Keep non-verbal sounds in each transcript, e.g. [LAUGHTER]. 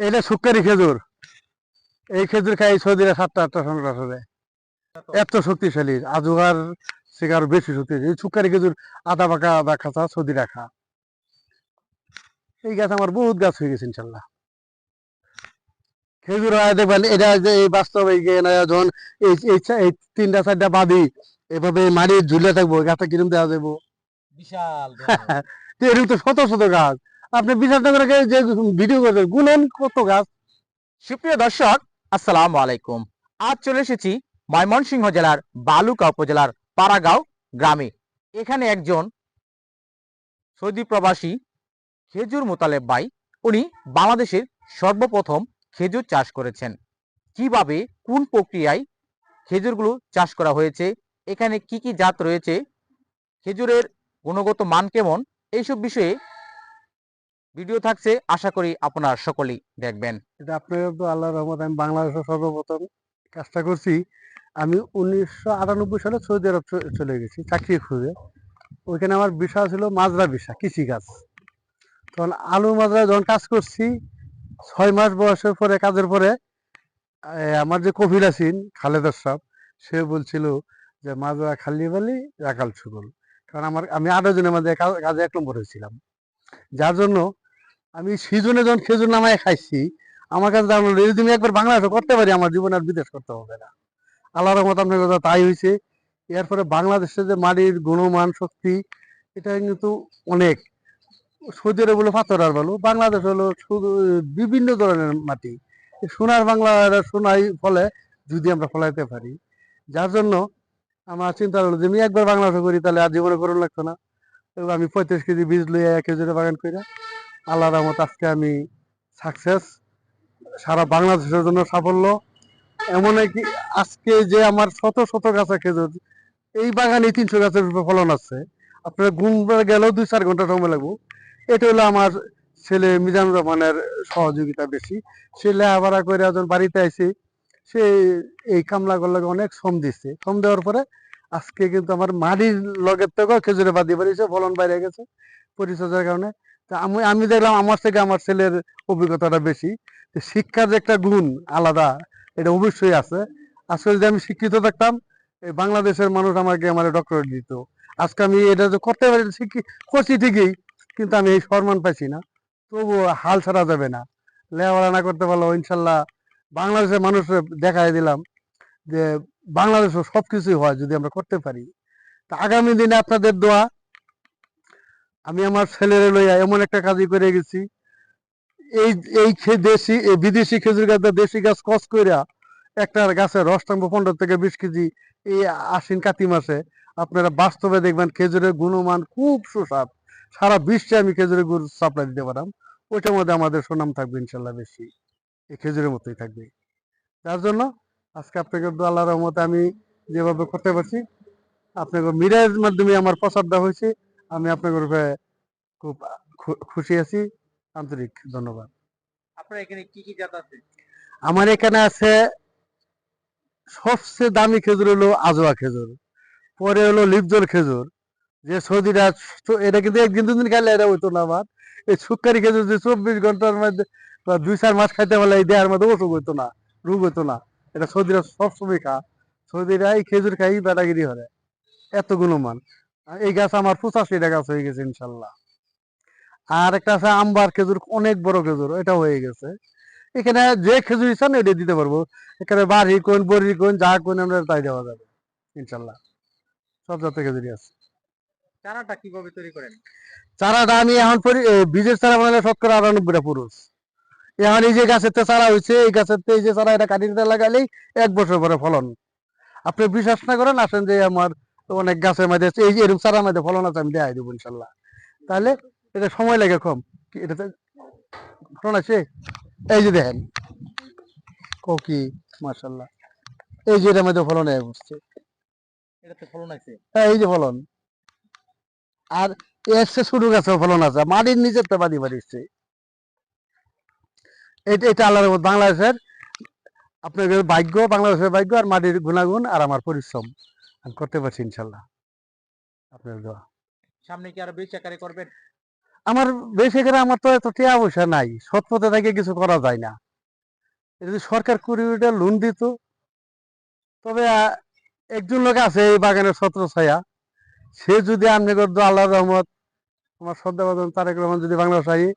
এটা সুক্কারি খেজুর। এই খেজুর খাই সৌদিরা সাতটা আটটা সংগ্রাস হবে এত শক্তিশালী আজুগার থেকে আরও বেশি শক্তিশালী এই খেজুর আদা পাকা আদা খাঁচা সৌদি রাখা এই গাছ আমার বহুত গাছ হয়ে গেছে ইনশাল্লাহ। খেজুর হয় দেখবেন এটা যে এই বাস্তব এই যখন এই এই তিনটা চারটা বাদি এভাবে মারি ঝুলে থাকব গাছটা কিরম দেওয়া যাব বিশাল [LAUGHS] এরকম তো শত শত গাছ। আপনি বিশ্বাস করে যে ভিডিও করছেন গুনেন কত গাছ। সুপ্রিয় দর্শক, আসসালামু আলাইকুম। আজ চলে এসেছি ময়মনসিংহ জেলার বালুকা উপজেলার পাড়াগাঁও গ্রামে। এখানে একজন সৌদি প্রবাসী খেজুর মোতালেব ভাই, উনি বাংলাদেশের সর্বপ্রথম খেজুর চাষ করেছেন। কীভাবে, কোন প্রক্রিয়ায় খেজুরগুলো চাষ করা হয়েছে, এখানে কি কি জাত রয়েছে, খেজুরের গুণগত মান কেমন, এইসব বিষয়ে ভিডিও থাকছে, আশা করি আপনারা সকলেই দেখবেন। এটা আপনার আল্লাহ রহমত, আমি বাংলাদেশে সর্বপ্রথম কাজটা করছি। আমি উনিশশো আটানব্বই সালে সৌদি আরব চলে গেছি, চাকরি খুঁজে। ওইখানে আমার বিষয় ছিল মাজরা বিষা কৃষি কাজ তখন আলু মাজরা যখন কাজ করছি, ছয় মাস বয়সের পরে, কাজের পরে আমার যে কফিল আছেন খালেদার সাহ সে বলছিল যে, মাজরা খালি বালি, রাখাল সুগল কারণ আমার, আমি আঠারো জনের কা- কাজে এক নম্বর হয়েছিলাম যার জন্য আমি সিজনে যখন খেজুর নামায় খাইছি, আমার কাছে দাম যদি তুমি একবার বাংলাদেশে করতে পারি, আমার জীবনে আর বিদেশ করতে হবে না। আল্লাহর রহমত আপনার কথা তাই হয়েছে এরপরে বাংলাদেশে যে মাটির গুণমান, শক্তি, এটা কিন্তু অনেক। সৌদি আরব হলো পাথর আর বলো বাংলাদেশ হলো বিভিন্ন ধরনের মাটি। সোনার বাংলা সোনাই ফলে যদি আমরা ফলাইতে পারি, যার জন্য আমার চিন্তা হলো যে আমি একবার বাংলাদেশে করি, তাহলে আর জীবনে করুন লাগতো না। আমি পঁয়ত্রিশ কেজি বীজ লইয়া এক কেজির বাগান করে আল্লাহ রহমত, আজকে আমি সাকসেস সারা বাংলাদেশের জন্য সাফল্য। এমন কি, আজকে যে আমার শত শত গাছে খেজুর, এই বাগানে তিনশো গাছের ফলন আছে। আপনার ঘুমবে গেলেও দুই চার ঘণ্টা সময় লাগবো। এটা হলো আমার ছেলে মিজানুর রহমানের সহযোগিতা বেশি। সে লেহাপড়া করে একজন বাড়িতে আইসি সে এই কামলা করলে অনেক শ্রম দিচ্ছে শ্রম দেওয়ার পরে আজকে কিন্তু আমার মাটির লগের থেকেও খেজুরে বাদি বাড়িছে ফলন বাইরে গেছে পরিচর্যার কারণে। তা আমি আমি দেখলাম আমার থেকে আমার ছেলের অভিজ্ঞতাটা বেশি। শিক্ষার যে একটা গুণ আলাদা, এটা অবশ্যই আছে। আসলে যদি আমি শিক্ষিত থাকতাম বাংলাদেশের মানুষ আমাকে আমার ডক্টরেট দিত। আজকে আমি এটা যে করতে পারি করছি ঠিকই, কিন্তু আমি এই সম্মান পাইছি না। তবু হাল ছাড়া যাবে না। লেখাপড়া না করতে পারল ইনশাল্লাহ বাংলাদেশের মানুষের দেখাই দিলাম যে বাংলাদেশও সব কিছুই হয় যদি আমরা করতে পারি। তা আগামী দিনে আপনাদের দোয়া আমি আমার ছেলেরে লইয়া এমন একটা কাজই করে গেছি। এই এই দেশি, এই বিদেশি খেজুর গাছ বা দেশি গাছ কস কইরা একটা গাছের রস পনেরো থেকে বিশ কেজি এই আশ্বিন কাতি মাসে। আপনারা বাস্তবে দেখবেন খেজুরের গুণমান খুব সুস্বাদ। সারা বিশ্বে আমি খেজুরের গুড় সাপ্লাই দিতে পারাম ওইটার মধ্যে আমাদের সুনাম থাকবে ইনশাল্লাহ বেশি। এই খেজুরের মতোই থাকবে। যার জন্য আজকে আপনাকে আল্লাহ রহমতে আমি যেভাবে করতে পারছি, আপনাকে মিডিয়ার মাধ্যমে আমার দেওয়া হয়েছে। আমি আপনার রূপে খুব খুশি আছি। আন্তরিক ধন্যবাদ। আপনার এখানে কি কি জাত আছে? আমার এখানে আছে সবচেয়ে দামি খেজুর হলো আজোয়া খেজুর। পরে হলো লিপজল খেজুর। যে সৌদিরা এটা কিন্তু একদিন দুদিন খাইলে এটা হইতো না আমার। এই সুকারি খেজুর যে চব্বিশ ঘণ্টার মধ্যে বা দুই চার মাস খাইতে পারলে এই দেহের মধ্যে অসুখ হইতো না রোগ হইতো না। এটা সৌদিরা সবসময় খা। সৌদিরা এই খেজুর খাই বেটাগিরি করে এত গুণমান। এই গাছ আমার পঁচাশিটা গাছ হয়ে গেছে ইনশাল্লাহ। আর একটা আছে আম্বার খেজুর অনেক বড় খেজুর এটা হয়ে গেছে। এখানে যে খেজুর ইচ্ছান এটা দিতে পারব। এখানে বাড়ি কোন বড়ি কোন যা কোন আমরা তাই দেওয়া যাবে ইনশাল্লাহ। সব জাতের খেজুরি আছে। চারাটা কীভাবে তৈরি করেন? চারাটা আমি এখন বীজের চারা বানালে শতকরা আটানব্বইটা পুরুষ। এখন এই যে গাছের তো চারা হয়েছে এই গাছের তো এই যে চারা এটা কাটিতে লাগালেই এক বছর পরে ফলন। আপনি বিশ্বাস না করেন আসেন যে আমার অনেক গাছের মধ্যে এই যে এরকম চারার মধ্যে ফলন আছে আমি দেখাই দেবো ইনশাল্লাহ। তাহলে এটা সময় লাগে কম। এটাতে ফলন আছে? এই যে দেখেন কি মার্শাল্লাহ এই যে এটার মধ্যে ফলন বসছে। এটাতে ফলন আছে? হ্যাঁ, এই যে ফলন। আর এসছে ছোট গাছেও ফলন আছে। মাটির নিচের তো বাড়ি বাড়িছে এটা এটা আল্লাহর বাংলাদেশের আপনাদের ভাগ্য বাংলাদেশের ভাগ্য আর মাটির গুণাগুণ আর আমার পরিশ্রম। আমি করতে পারছি ইনশাল্লাহ আপনার দোয়া। সামনে কি আরও বেশি আকারে করবেন? আমার বেশি করে আমার তো এত টিয়া পয়সা নাই সৎ পথে থেকে কিছু করা যায় না। যদি সরকার কুড়ি কোটি টাকা লোন দিত তবে একজন লোক আছে এই বাগানের ছত্র ছায়া সে যদি আপনি করতো আল্লাহ রহমত আমার শ্রদ্ধা বাদন তারেক রহমান যদি বাংলা সাহি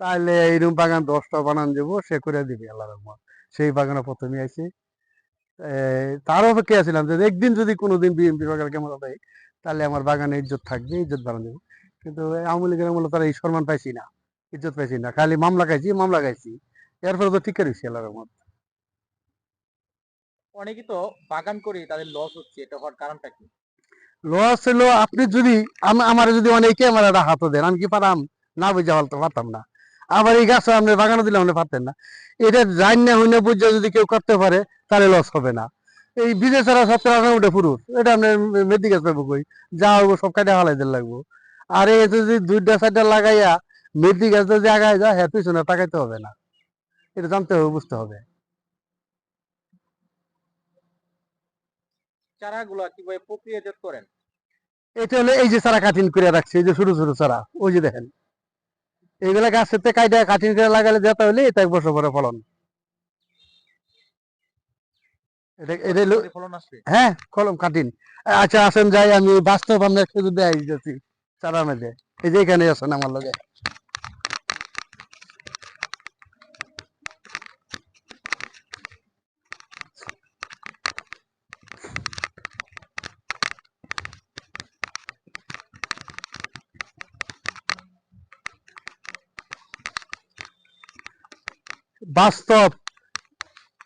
তাহলে এইরকম বাগান দশটা বানান দেবো সে করে দিবে আল্লাহ রহমত। সেই বাগানে প্রথমে আইছি। তার অপেক্ষা আছিলাম যে একদিন যদি কোনোদিন বিএনপি সরকার কেমন দেয় তাহলে আমার বাগানে ইজ্জত থাকবে ইজ্জত বাড়ান দেবো কিন্তু আওয়ামী লীগের আমলে তারা এই সম্মান পাইছি না ইজ্জত পাইছি না। খালি মামলা খাইছি মামলা খাইছি। এরপরে তো ঠিক করেছি আল্লাহ রহমত। অনেকে তো বাগান করে তাদের লস হচ্ছে এটা হওয়ার কারণটা কি? লস হলো আপনি যদি আমার যদি অনেক ক্যামেরাটা হাতে দেন আমি কি পারাম না বুঝে বলতে পারতাম না। আবার এই গাছ আপনি বাগানে দিলে আপনি পারতেন না। এটা জান না হইনা বুঝে যদি কেউ করতে পারে তাহলে লস হবে না। এই বিদেশ ছাড়া সত্তর আঠারো উঠে পুরুষ এটা আপনি মেদি গাছ পাবো কই। যা হব সব কাটে হালাই দিলে লাগবো। আর এই যদি দুইটা চারটা লাগাইয়া মেদি গাছ যদি আগায় যায় হ্যাঁ পিছনে তাকাইতে হবে না। এটা জানতে হবে বুঝতে হবে। চারাগুলো কীভাবে প্রক্রিয়াজাত করেন? এটা হলো এই যে চারা কাটিং করে রাখছে এই যে ছোট ছোট চারা ওই যে দেখেন। এইগুলা গাছের থেকে কাইটা কাটিং করে লাগালে যেতে হলে এটা এক বছর পরে ফলন। এটা হ্যাঁ কলম কাটিং আচ্ছা আসেন যাই আমি বাস্তব আপনার খেজুর দেয় যাচ্ছি চারা মধ্যে এই যে এখানে আছেন আমার লগে। বাস্তব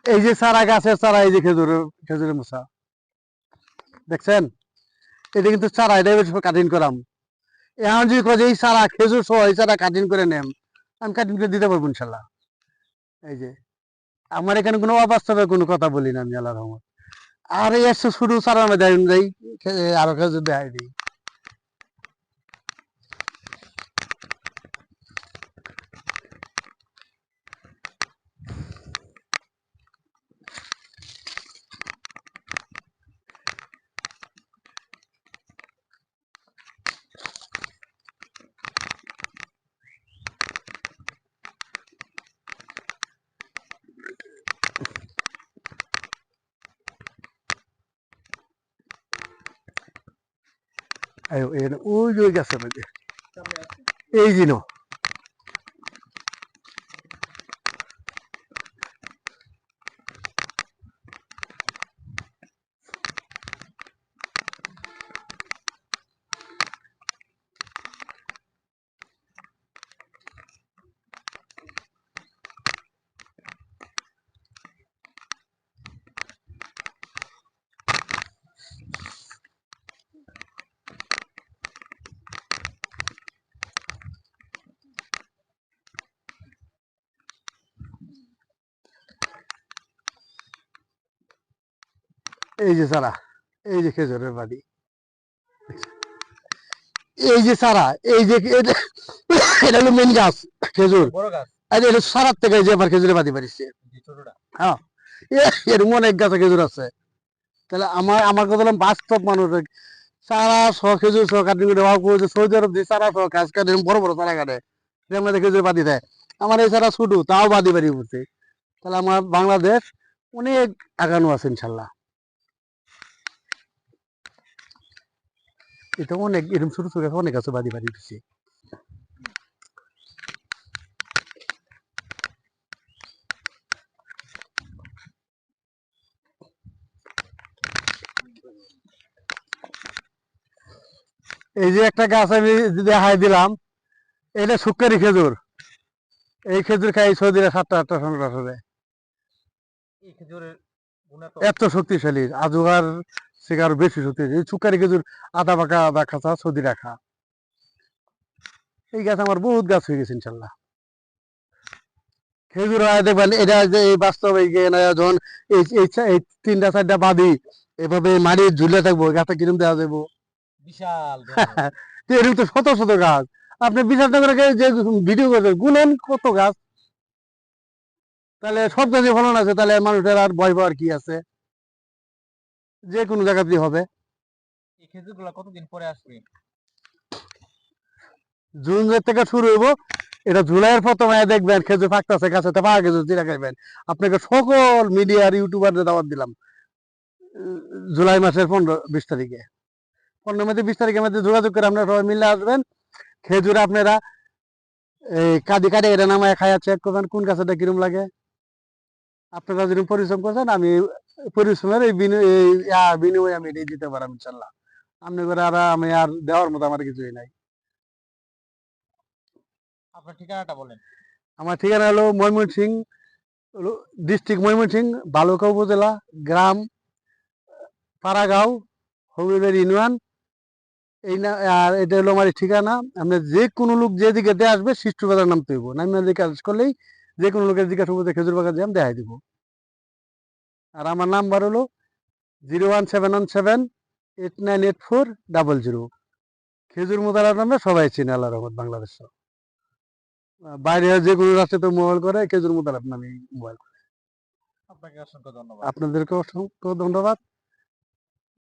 এই যে চারা গাছের চারা এই যে খেজুরের খেজুরের মশা দেখছেন? এটা কিন্তু চারা এটা কাটিং করাম। এখন যদি কয় যে এই চারা খেজুর সহ এই চারা কাটিং করে নেম, আমি কাটিং করে দিতে পারব ইনশাল্লাহ। এই যে, আমার এখানে কোনো অবাস্তবে কোনো কথা বলি না আমি আল্লাহ আর এই শুরু চারা আমি যাই আরও খেজুর দেখাই দিই। এই এই- ওই যে গেছে এই যে এই যে চারা এই যে খেজুরের বাড়ি। এই যে চারা এই যে এটা হলো মেন গাছ খেজুর। আর এটা সারার থেকে যে আবার খেজুরের বাড়ি বাড়িছে। ছোটটা। এরকম অনেক গাছে খেজুর আছে। তাহলে আমার আমার কথা হলাম বাস্তব মানুষ সারা সহ খেজুর সহ কাটি করে যে সৌদি আরব যে সারা সহ গাছ কাটে বড় বড় চারা কাটে মধ্যে খেজুর বাদি দেয়। আমার এই সারা ছোট তাও বাদি বাড়ি পড়ছে তাহলে আমার বাংলাদেশ অনেক আগানো আছে ইনশাল্লাহ। এটা অনেক এরকম ছোট ছোট গাছ অনেক আছে বাদি বাড়ি উঠছে এই যে একটা গাছ আমি দেখাই দিলাম এটা সুক্কারি খেজুর। এই খেজুর খাই সৌদিরা সাতটা আটটা গুণ এত এত শক্তিশালী আজুগার শিকার বেশি শক্তিশালী এই সুক্কারি খেজুর আদা পাকা বা খাঁচা সৌদি রাখা। এই গাছ আমার বহুত গাছ হয়ে গেছে ইনশাল্লাহ। খেজুর দেখবেন এটা যে এই বাস্তব এই যখন এই এই তিনটা চারটা বাদি এভাবে মারি ঝুলে থাকব গাছটা কিরম দেওয়া যাব বিশাল [LAUGHS] এরকম তো শত শত গাছ। আপনি বিশাল নগরে যে ভিডিও গুনেন কত গাছ? তাহলে সব গাছে ফলন আছে তাহলে মানুষের আর ভয় পাওয়ার কি আছে? যে কোনো জায়গাতেই হবে। এই খেজুরগুলো কতদিন পরে আসবে? জুন থেকে শুরু হইব এটা জুলাইয়ের প্রথম দেখবেন খেজুর পাকতেছে গাছে তা পাকা খেজুর চিরা খাইবেন। আপনাকে সকল মিডিয়ার ইউটিউবারদের দাওয়াত দিলাম জুলাই মাসের পনেরো বিশ তারিখে। পনেরো মধ্যে বিশ তারিখের মধ্যে যোগাযোগ করে আপনারা সবাই মিলে আসবেন। খেজুর আপনারা এই কাঁদি কাটে এটা নামায় খায়া চেক করবেন কোন গাছটা কিরম লাগে। আপনারা যদি পরিশ্রম করছেন আমি পরিশ্রমের এই বিনিময় আমি এটাই দিতে পারলাম ইনশাল্লাহ। আপনি করে আর আমি আর দেওয়ার মতো আমার কিছুই নাই। আপনার ঠিকানাটা বলেন। আমার ঠিকানা হলো ময়মনসিং ডিস্ট্রিক্ট ময়মনসিং বালুকা উপজেলা গ্রাম পাড়াগাঁও হবিবের ইউনিয়ন। এই না আর এটা হলো আমার ঠিকানা। আপনি যে কোনো লোক যেদিকে দিয়ে আসবে শিষ্টু বাজার নামতে হইব। নামে জিজ্ঞাসা করলেই যে কোনো লোকের জিজ্ঞাসা করতে খেজুর বাগান দিয়ে দেখাই দিব। আর আমার নাম্বার হলো zero one seven one seven eight nine eight four double zero. খেজুর মোতালার নামে সবাই চিনে আল্লাহ রহমত বাংলাদেশ বাইরে যে কোনো রাষ্ট্রে তো মোবাইল করে খেজুর মোতালার নামে মোবাইল করে। আপনাকে অসংখ্য ধন্যবাদ। আপনাদেরকে অসংখ্য ধন্যবাদ।